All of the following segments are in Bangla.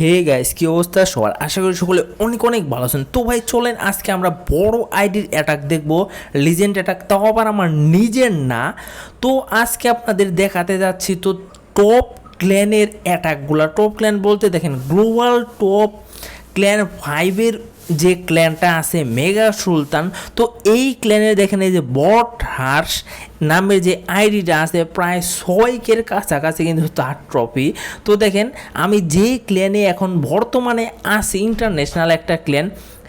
হে গাইস কি অবস্থা? সবার আশা করি সকলে অনেক অনেক ভালো আছেন। তো ভাই, চলেন আজকে আমরা বড় আইডির অ্যাটাক দেখব লিজেন্ড অ্যাটাক তাও আবার আমার নিজের না। তো আজকে আপনাদের দেখাতে যাচ্ছি, তো টপ ক্ল্যানের অ্যাটাকগুলো টপ ক্ল্যান বলতে দেখেন গ্লোবাল টপ ক্ল্যান ফাইভের যে ক্ল্যানটা আছে মেগা সুলতান, তো এই ক্ল্যানে দেখেন এই যে বট হার্স নামের যে আইডিটা আছে প্রায় ছয়কের কাছাকাছি কিন্তু তার ট্রফি তো দেখেন, আমি যে ক্ল্যানে এখন বর্তমানে আছি ইন্টারন্যাশনাল একটা ক্ল্যান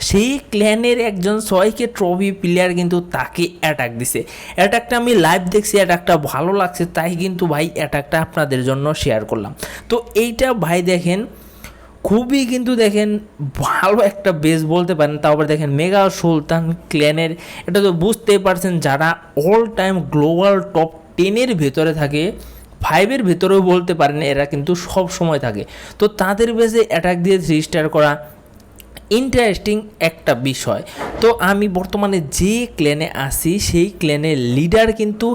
সেই ক্ল্যানের একজন ছয়কে ট্রফি প্লেয়ার কিন্তু তাকে অ্যাটাক দিছে। অ্যাটাকটা আমি লাইভ দেখছি অ্যাটাকটা ভালো লাগছে, তাই কিন্তু ভাই অ্যাটাকটা আপনাদের জন্য শেয়ার করলাম। তো এইটা ভাই দেখেন খুবই কিন্তু দেখেন ভালো একটা বেস বলতে পারেন আবার দেখেন মেগা সুলতান ক্ল্যানের এটা তো বুঝতেই পারছেন যারা অল টাইম গ্লোবাল টপ টেনের ভেতরে থাকে ফাইভের ভেতরেও বলতে পারেন এরা কিন্তু সব সময় থাকে। তো তাদের বেসে অ্যাটাক দিয়ে থ্রি স্টার করা ইন্টারেস্টিং একটা বিষয়। তো আমি বর্তমানে যে ক্লেনে আসি সেই ক্লেনের লিডার কিন্তু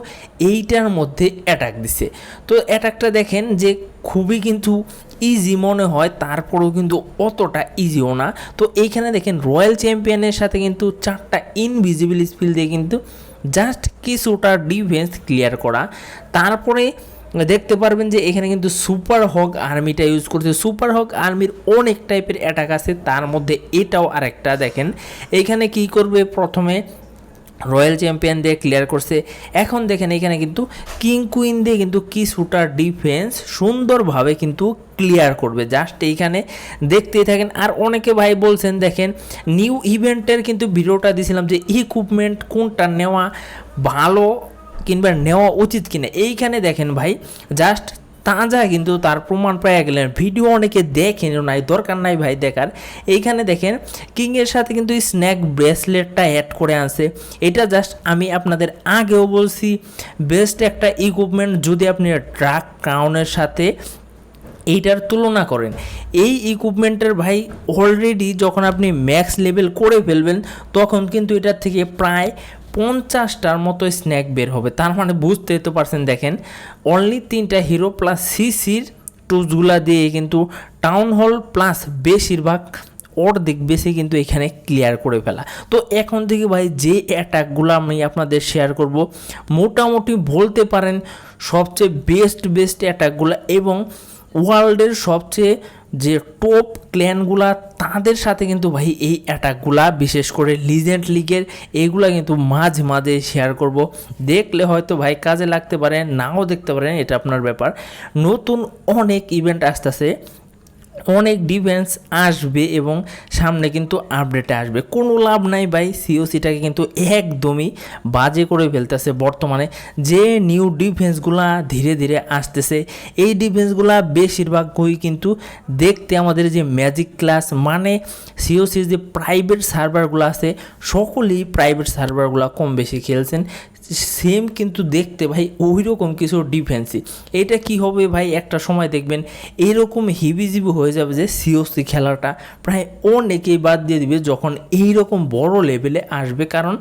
এইটার মধ্যে অ্যাটাক দিছে। তো অ্যাটাকটা দেখেন যে খুবই কিন্তু ইজি মনে হয়, তারপরেও কিন্তু অতটা ইজিও না। তো এইখানে দেখেন রয়্যাল চ্যাম্পিয়নের সাথে কিন্তু চারটা ইনভিজিবল স্পিল দিয়ে কিন্তু জাস্ট কিছুটা ডিফেন্স ক্লিয়ার করা। তারপরে দেখতে পারবেন যে এখানে কিন্তু সুপার হক আর্মিটা ইউজ করছে। সুপার হক আর্মির অনেক টাইপের অ্যাটাক আছে, তার মধ্যে এটাও আরেকটা দেখেন। এইখানে কি করবে? প্রথমে রয়্যাল চ্যাম্পিয়ন দিয়ে ক্লিয়ার করছে। এখন দেখেন এখানে কিন্তু কিং কুইন দিয়ে কিন্তু কি শুটার ডিফেন্স সুন্দরভাবে কিন্তু ক্লিয়ার করবে। জাস্ট এইখানে দেখতেই থাকেন। আর অনেকে ভাই বলছেন, দেখেন নিউ ইভেন্টের কিন্তু ভিডিওটা দিয়েছিলাম যে ইকুইপমেন্ট কোনটা নেওয়া ভালো কিংবা নেওয়া উচিত কিনা। এইখানে দেখেন ভাই জাস্ট তাজা কিন্তু তার প্রমাণ পেয়ে গেলেন। ভিডিও অনেকে দেখেন নাই, দরকার নাই ভাই দেখার। এইখানে দেখেন, কিংয়ের সাথে কিন্তু স্ন্যাক ব্রেসলেটটা অ্যাড করে আনছে। এটা জাস্ট আমি আপনাদের আগেও বলছি বেস্ট একটা ইকুইপমেন্ট যদি আপনি ট্রাক ক্রাউনের সাথে এইটার তুলনা করেন। এই ইকুইপমেন্টের ভাই অলরেডি যখন আপনি ম্যাক্স লেভেল করে ফেলবেন, তখন কিন্তু এটার থেকে প্রায় পঞ্চাশটার মতো স্ন্যাক বের হবে। তার মানে বুঝতেই তো পারছেন, দেখেন অনলি তিনটা হিরো প্লাস সিসির টুলসগুলা দিয়ে কিন্তু টাউন হল প্লাস বেশিরভাগ অর্ধেক বেশি কিন্তু এখানে ক্লিয়ার করে ফেলা। তো এখন থেকে ভাই, যে অ্যাটাকগুলো আমি আপনাদের শেয়ার করব, মোটামুটি বলতে পারেন সবচেয়ে বেস্ট বেস্ট অ্যাটাকগুলো এবং ওয়ার্ল্ডের সবচেয়ে যে টপ ক্ল্যানগুলা তাদের সাথে কিন্তু ভাই এই অ্যাটাকগুলা, বিশেষ করে লিজেন্ড লিগের এইগুলা কিন্তু মাঝে মাঝে শেয়ার করব। দেখলে হয়তো ভাই কাজে লাগতে পারে, নাও দেখতে পারেন, এটা আপনার ব্যাপার। নতুন অনেক ইভেন্ট আসতেছে। অনেক ডিফেন্স আসবে এবং সামনে কিন্তু আপডেটে আসবে। কোনো লাভ নাই ভাই সিওসিটাকে কিন্তু একদমই বাজে করে ফেলতেছে বর্তমানে। যে নিউ ডিফেন্সগুলা ধীরে ধীরে আসতেছে, এই ডিফেন্সগুলা বেশিরভাগই কিন্তু দেখতে আমাদের যে ম্যাজিক ক্লাস মানে সিওসির যে প্রাইভেট সার্ভারগুলো আছে, সকলেই প্রাইভেট সার্ভারগুলো কম বেশি খেলছেন। সেম কিন্তু দেখতে ভাই ওই রকম কিছু ডিফেন্সি এটা কি হবে ভাই? একটা সময় দেখবেন এইরকম হিবিজিবি হয়ে যাবে যে সিওসি খেলাটা প্রায় অনেকেই বাদ দিয়ে দিবে যখন এই রকম বড় লেভেলে আসবে। কারণ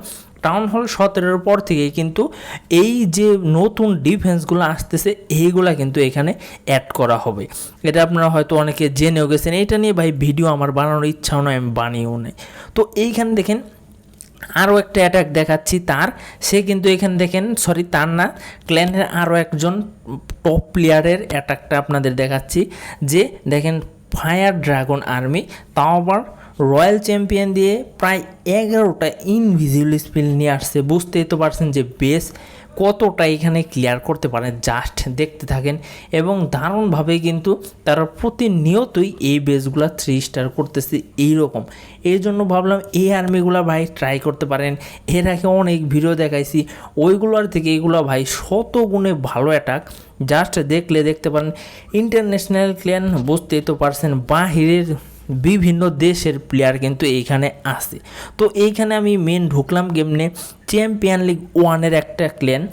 টাউন হল সতেরোর পর থেকেই কিন্তু এই যে নতুন ডিফেন্সগুলো আসতেছে, এইগুলা কিন্তু এখানে অ্যাড করা হবে। এটা আপনারা হয়তো অনেকে জেনেও গেছেন। এটা নিয়ে ভাই ভিডিও আমার বানানোর ইচ্ছাও নয় আমি বানিয়েও নেই। তো এইখানে দেখেন আরও একটা অ্যাটাক দেখাচ্ছি তার। সে কিন্তু এখানে দেখেন সরি তার না ক্ল্যানের আরও একজন টপ প্লেয়ারের অ্যাটাকটা আপনাদের দেখাচ্ছি। যে দেখেন ফায়ার ড্রাগন আর্মি তাও আবার রয়্যাল চ্যাম্পিয়ন দিয়ে প্রায় এগারোটা ইনভিজিবল স্পিল নিয়ে আসছে। বুঝতেই তো পারছেন যে বেশ কতটা এখানে ক্লিয়ার করতে পারে জাস্ট দেখতে থাকেন এবং দারুণভাবে কিন্তু তারা প্রতিনিয়তই এই বেসগুলো থ্রি স্টার করতেছে এইরকম। এই জন্য ভাবলাম এই আর্মিগুলো ভাই ট্রাই করতে পারেন। এর আগে অনেক ভিডিও দেখাইছি, ওইগুলোর থেকে এগুলো ভাই শত গুণে ভালো অ্যাটাক জাস্ট দেখলে দেখতে পারেন ইন্টারন্যাশনাল ক্লিয়ান বুঝতেই তো পারছেন, বাহিরের বিভিন্ন দেশের প্লেয়ার কিন্তু এইখানে আসে। তো এইখানে আমি মেন ঢুকলাম গেমনে চ্যাম্পিয়ন লিগ ওয়ানের একটা ক্লেন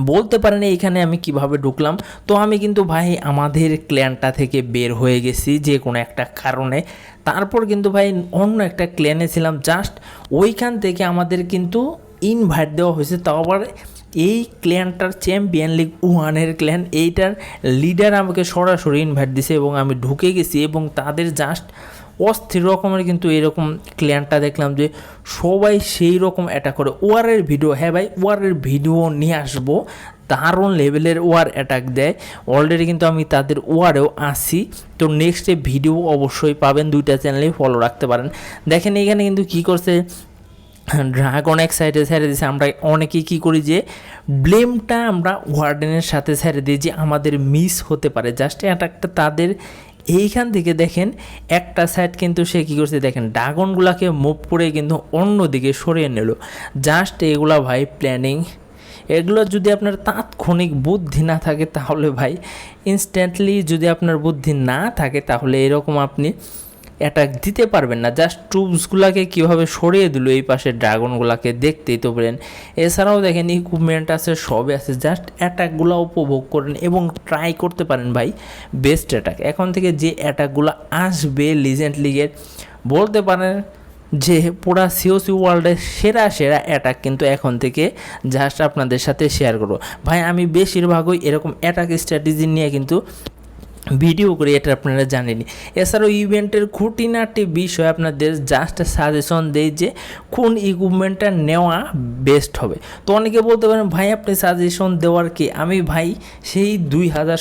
বলতে পারেন এইখানে আমি কীভাবে ঢুকলাম? তো আমি কিন্তু ভাই আমাদের ক্ল্যানটা থেকে বের হয়ে গেছি যে কোনো একটা কারণে। তারপর কিন্তু ভাই অন্য একটা ক্ল্যানে ছিলাম। জাস্ট ওইখান থেকে আমাদের কিন্তু ইনভাইট দেওয়া হয়েছে। তাও আবার এই ক্ল্যানটার চ্যাম্পিয়ন লিগ ওয়ানের ক্ল্যান এইটার লিডার আমাকে সরাসরি ইনভাইট দিছে এবং আমি ঢুকে গেছি এবং তাদের জাস্ট অস্থির রকমের কিন্তু এরকম ক্ল্যানটা দেখলাম যে সবাই সেই রকম অ্যাটাক করে। ওয়ারের ভিডিও হ্যাঁ ভাই, ওয়ারের ভিডিও নিয়ে আসব। দারুণ লেভেলের ওয়ার অ্যাটাক দেয়। অলরেডি কিন্তু আমি তাদের ওয়ারেও আসি তো নেক্সটে ভিডিও অবশ্যই পাবেন, দুইটা চ্যানেলেই ফলো রাখতে পারেন। দেখেন এখানে কিন্তু কি করছে ড্রাগন এক সাইডে ছেড়ে দিয়েছে আমরা অনেকেই কী করি যে ব্লেমটা আমরা ওয়ার্ডেনের সাথে ছেড়ে দিই যে, আমাদের মিস হতে পারে। জাস্ট অ্যাটাকটা তাদের এইখান থেকে দেখেন, একটা সাইড কিন্তু সে কী করছে, দেখেন, ড্রাগনগুলাকে মুভ করে কিন্তু অন্যদিকে সরিয়ে নিল। জাস্ট এগুলা ভাই প্ল্যানিং এগুলো যদি আপনার তাৎক্ষণিক বুদ্ধি না থাকে, তাহলে ভাই ইনস্ট্যান্টলি যদি আপনার বুদ্ধি না থাকে, তাহলে এরকম আপনি অ্যাটাক দিতে পারবেন না। জাস্ট ট্রুপসগুলোকে কীভাবে সরিয়ে দিল এই পাশে ড্রাগনগুলোকে দেখতেই তো পারেন এছাড়াও দেখেন ইকুইপমেন্ট আছে, সবই আছে। জাস্ট অ্যাটাকগুলো উপভোগ করেন এবং ট্রাই করতে পারেন ভাই। বেস্ট অ্যাটাক এখন থেকে যে অ্যাটাকগুলো আসবে লিজেন্ড লিগের বলতে পারেন যে পুরা সিওসি ওয়ার্ল্ডের সেরা সেরা অ্যাটাক কিন্তু এখন থেকে জাস্ট আপনাদের সাথে শেয়ার করব। ভাই, আমি বেশিরভাগই এরকম অ্যাটাক স্ট্র্যাটেজি নিয়ে কিন্তু ভিডিও ক্রিয়েটর এটা আপনারা জানেনি এছাড়াও ইভেন্টের খুঁটিনাটি বিষয় আপনাদের জাস্ট সাজেশন দেই যে কোন ইকুইপমেন্টটা নেওয়া বেস্ট হবে। তো অনেকে বলতে পারেন, ভাই, আপনি সাজেশন দেওয়ার কি? আমি, ভাই, সেই দুই হাজার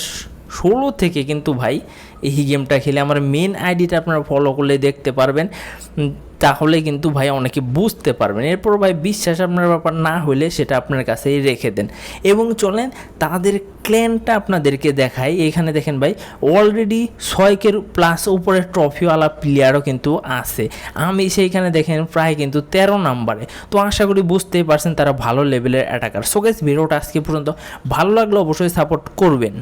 ষোলো থেকে কিন্তু ভাই, এই গেমটা খেলে আমার মেন আইডিটা আপনারা ফলো করলে দেখতে পারবেন। তাহলে কিন্তু ভাই অনেকে বুঝতে পারবেন। এরপর ভাই বিশ্বাস আপনার ব্যাপার না হলে সেটা আপনার কাছেই রেখে দেন। এবং চলেন তাদের ক্ল্যানটা আপনাদেরকে দেখাই। এখানে দেখেন ভাই অলরেডি ছয়কের প্লাস উপরে ট্রফিওয়ালা প্লেয়ারও কিন্তু আছে। আমি সেইখানে দেখেন প্রায় কিন্তু তেরো নাম্বারে তো আশা করি বুঝতেই পারছেন তারা ভালো লেভেলের অ্যাটাকার সো ভিডিওটা আজকে পর্যন্ত। ভালো লাগলে অবশ্যই সাপোর্ট করবেন।